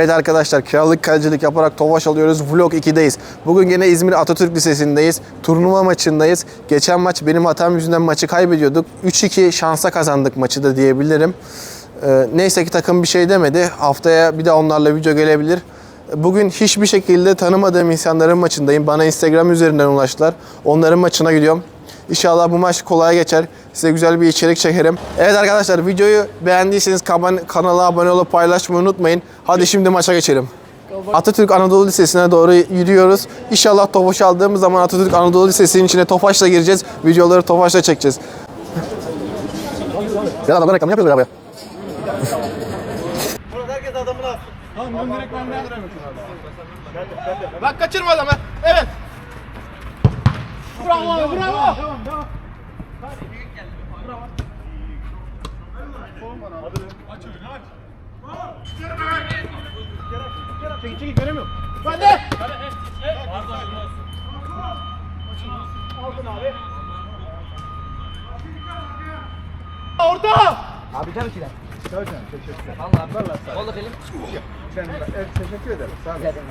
Evet arkadaşlar kiralık kalecilik yaparak Tofaş alıyoruz. Vlog 2'deyiz. Bugün yine İzmir Atatürk Lisesi'ndeyiz. Turnuva maçındayız. Geçen maç benim hatam yüzünden maçı kaybediyorduk. 3-2 şansa kazandık maçı da diyebilirim. Ee, neyse ki takım bir şey demedi. Haftaya bir de onlarla video gelebilir. Bugün hiçbir şekilde tanımadığım insanların maçındayım. Bana Instagram üzerinden ulaştılar. Onların maçına gidiyorum. İnşallah bu maç kolay geçer. Size güzel bir içerik çekerim. Evet arkadaşlar videoyu beğendiyseniz kanala abone olup paylaşmayı unutmayın. Hadi şimdi maça geçelim. Atatürk Anadolu Lisesi'ne doğru yürüyoruz. İnşallah Tofaş aldığımız zaman Atatürk Anadolu Lisesi'nin içine Tofaş'la gireceğiz. Videoları Tofaş'la çekeceğiz. Ya adamlar reklam yapıyorlar abi. Herkes adamını alsın. Tamam ben direkt ben de. Bak kaçırma adamı. Evet. Bravo bravo. Devam devam. Çekil çekil göremiyorum. Ben de. Aldın abi. Orta. Abi tabii ki de. Tabii canım teşekkür ederim. Vallahi. Oldu film. Sen evet, teşekkür ederim. Sağ olun. Dedim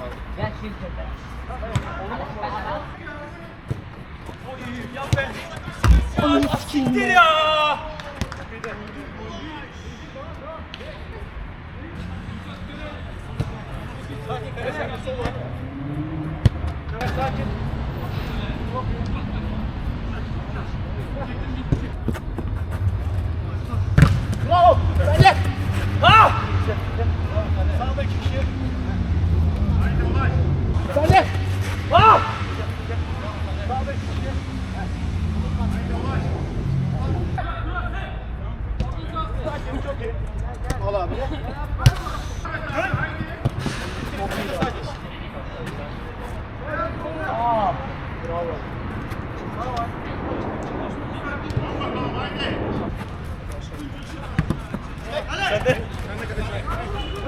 Ben şirkete. Bravo. Bence. Ah! Sağdaki kişi. Sen de. Ah! Sağdaki kişi. Sakin, çok iyi. Al abi. Çok iyi. Aa, bravo.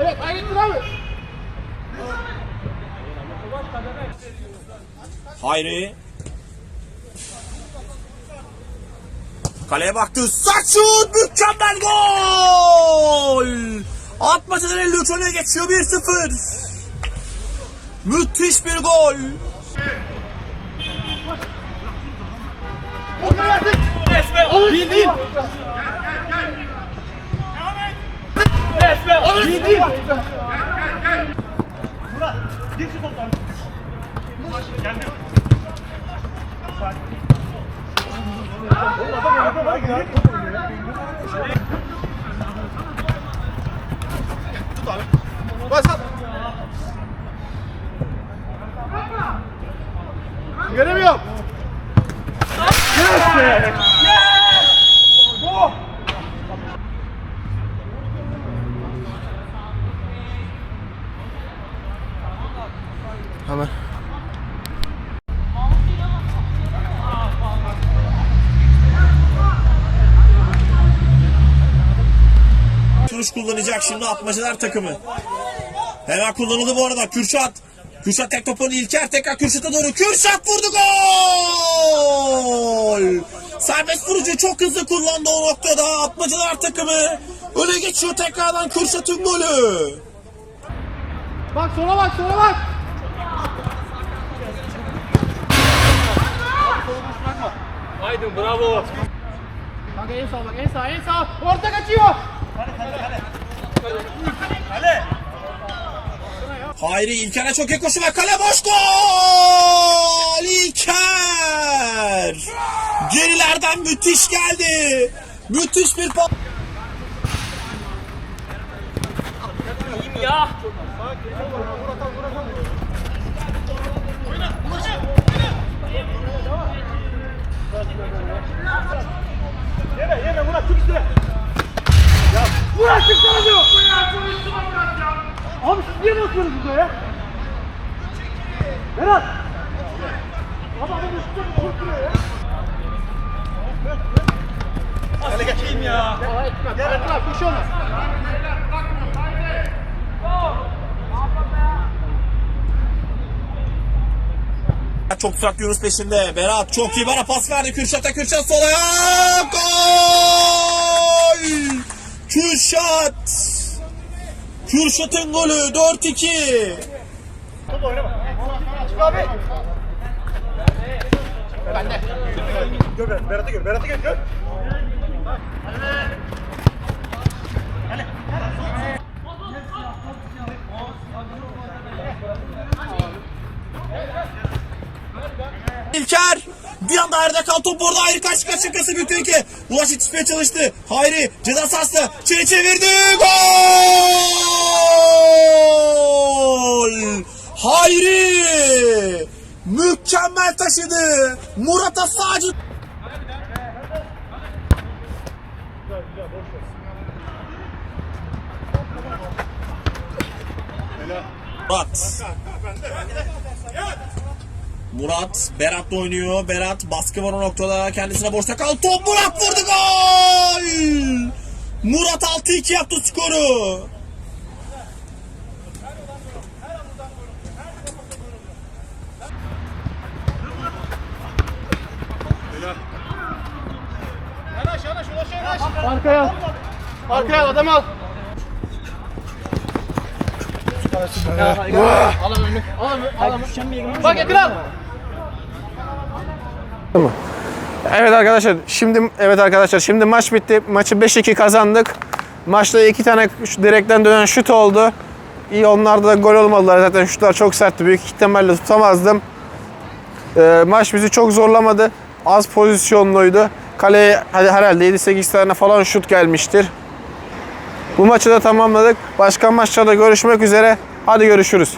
Evet, aynen bravo. Hayri. Kaleye baktı. Saçut mükemmel gol. Atmacadan 53 öne geçiyor 1-0. Müthiş bir gol. Değil değil. Değil değil. Murat, gir şu. Geldi. Oğlum adam yanında var ya. Tut abi. Bas at. Göremiyorum. Yes be. Oh. Hemen. Turuş kullanacak şimdi atmacalar takımı. Hemen kullanıldı bu arada Kürşat. Kürşat tek topunu İlker tekrar Kürşat'a doğru. Kürşat vurdu gol! Serbest vurucu çok hızlı kullandı o noktada. Atmacalar takımı öne geçiyor tekrardan Kürşat'ın golü. Bak sola bak sola bak. Aydın bravo. Kanka en sağ bak en sağ en sağ. Orta kaçıyor. Hayri İlker'e çok iyi koşu ve kale boş gol! İlker! Gerilerden müthiş geldi. Müthiş bir pas. Ya. Yeme yeme Murat çık üstüne. Ya Murat çıksana diyor. Abi siz niye bakıyorsunuz burada ya? Berat. Abi adam üstüne korkuyor ya. Hadi geçeyim ya. Gel bir şey olmaz. Çok süratli Yunus peşinde. Berat çok iyi bana pas verdi. Kürşat'a Kürşat sola. Gol! Kürşat! Kürşat'ın golü 4-2. Top oynama. Çık abi. Bende. Gör Berat, Berat'ı gör. İlker bir anda Hayri'de kal top orada Hayri kaç kaç şakası büyük tehlike. Ulaş yetişmeye çalıştı. Hayri ceza sahası çevir çevirdi. Gol! Hayri! Mükemmel taşıdı. Murat'a sadece Murat. Murat Berat'la oynuyor. Berat baskı var o noktada. Kendisine boşta kal. Top Murat vurdu gol! Murat 6-2 yaptı skoru. Arkaya. Arkaya adam al. Bak yakın al. Evet arkadaşlar şimdi evet arkadaşlar şimdi maç bitti. Maçı 5-2 kazandık. Maçta iki tane şu direkten dönen şut oldu. İyi onlarda da gol olmadılar zaten şutlar çok sertti. Büyük ihtimalle tutamazdım. Ee, maç bizi çok zorlamadı. Az pozisyonluydu. Kaleye hadi herhalde 7-8 tane falan şut gelmiştir. Bu maçı da tamamladık. Başka maçlarda görüşmek üzere. Hadi görüşürüz.